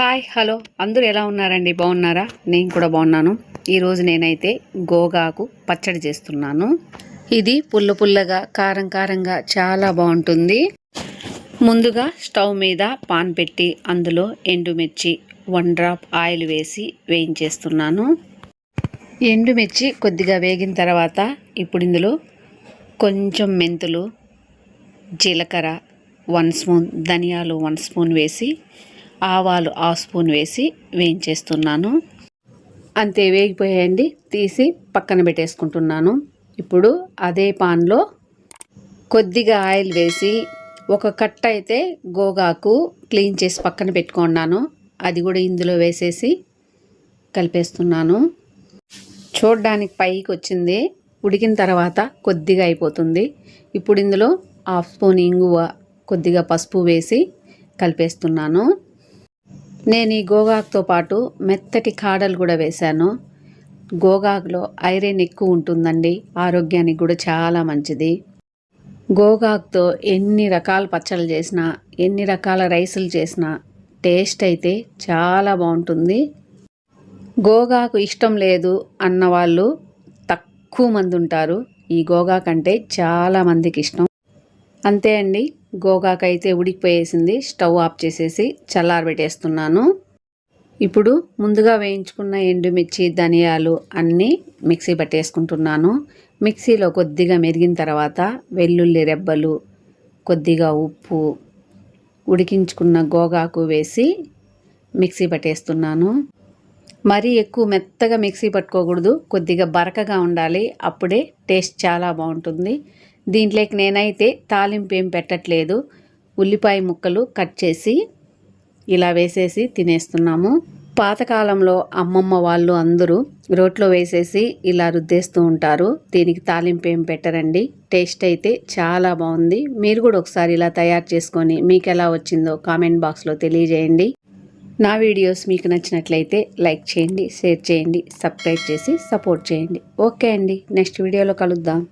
Hi hello. అందరూ ఎలా ఉన్నారండి? బాగున్నారా? నేను కూడా బాగున్నాను. ఈరోజు నేనైతే గోగాకు పచ్చడి చేస్తున్నాను. ఇది పుల్ల పుల్లగా కారం కారంగా చాలా బాగుంటుంది. ముందుగా స్టవ్ మీద పాన్ పెట్టి అందులో ఎండుమిర్చి వన్ డ్రాప్ ఆయిల్ వేసి వేయించేస్తున్నాను. ఎండుమిర్చి కొద్దిగా వేగిన తర్వాత ఇప్పుడు ఇందులో కొంచెం మెంతులు జీలకర్ర వన్ స్పూన్ ధనియాలు వన్ స్పూన్ వేసి ఆవాలు హాఫ్ స్పూన్ వేసి వేయించేస్తున్నాను. అంతే వేగిపోయాయండి. తీసి పక్కన పెట్టేసుకుంటున్నాను. ఇప్పుడు అదే పాన్లో కొద్దిగా ఆయిల్ వేసి ఒక కట్ట అయితే గోగాకు క్లీన్ చేసి పక్కన పెట్టుకున్నాను. అది కూడా ఇందులో వేసేసి కలిపేస్తున్నాను. చూడడానికి పైకి వచ్చింది. ఉడికిన తర్వాత కొద్దిగా అయిపోతుంది. ఇప్పుడు ఇందులో హాఫ్ స్పూన్ ఇంగువ కొద్దిగా పసుపు వేసి కలిపేస్తున్నాను. నేను ఈ గోగాకుతో పాటు మెత్తటి కాడలు కూడా వేశాను. గోగాకులో ఐరన్ ఎక్కువ ఉంటుందండి. ఆరోగ్యానికి కూడా చాలా మంచిది. గోగాకుతో ఎన్ని రకాల పచ్చళ్ళు చేసినా ఎన్ని రకాల రైసులు చేసినా టేస్ట్ అయితే చాలా బాగుంటుంది. గోగాకు ఇష్టం లేదు అన్న వాళ్ళు తక్కువ మంది ఉంటారు. ఈ గోగాకంటే చాలా మందికి ఇష్టం. అంతే అండి. గోగాకు అయితే ఉడికిపోయేసింది. స్టవ్ ఆఫ్ చేసేసి చల్లారబెట్టేస్తున్నాను ఇప్పుడు ముందుగా వేయించుకున్న ఎండుమిర్చి ధనియాలు అన్నీ మిక్సీ పట్టేసుకుంటున్నాను. మిక్సీలో కొద్దిగా మెరిగిన తర్వాత వెల్లుల్లి రెబ్బలు కొద్దిగా ఉప్పు ఉడికించుకున్న గోగాకు వేసి మిక్సీ పట్టేస్తున్నాను. మరీ ఎక్కువ మెత్తగా మిక్సీ పట్టుకోకూడదు. కొద్దిగా బరకగా ఉండాలి. అప్పుడే టేస్ట్ చాలా బాగుంటుంది. దీంట్లోకి నేనైతే తాలింపు ఏం పెట్టట్లేదు. ఉల్లిపాయ ముక్కలు కట్ చేసి ఇలా వేసేసి తినేస్తున్నాము. పాతకాలంలో అమ్మమ్మ వాళ్ళు అందరూ రోట్లో వేసేసి ఇలా రుద్దేస్తూ ఉంటారు. దీనికి తాలింపు ఏం పెట్టరండి? టేస్ట్ అయితే చాలా బాగుంది. మీరు కూడా ఒకసారి ఇలా తయారు చేసుకొని మీకు ఎలా వచ్చిందో కామెంట్ బాక్స్లో తెలియజేయండి. నా వీడియోస్ మీకు నచ్చినట్లయితే లైక్ చేయండి షేర్ చేయండి సబ్స్క్రైబ్ చేసి సపోర్ట్ చేయండి. ఓకే అండి. నెక్స్ట్ వీడియోలో కలుద్దాం.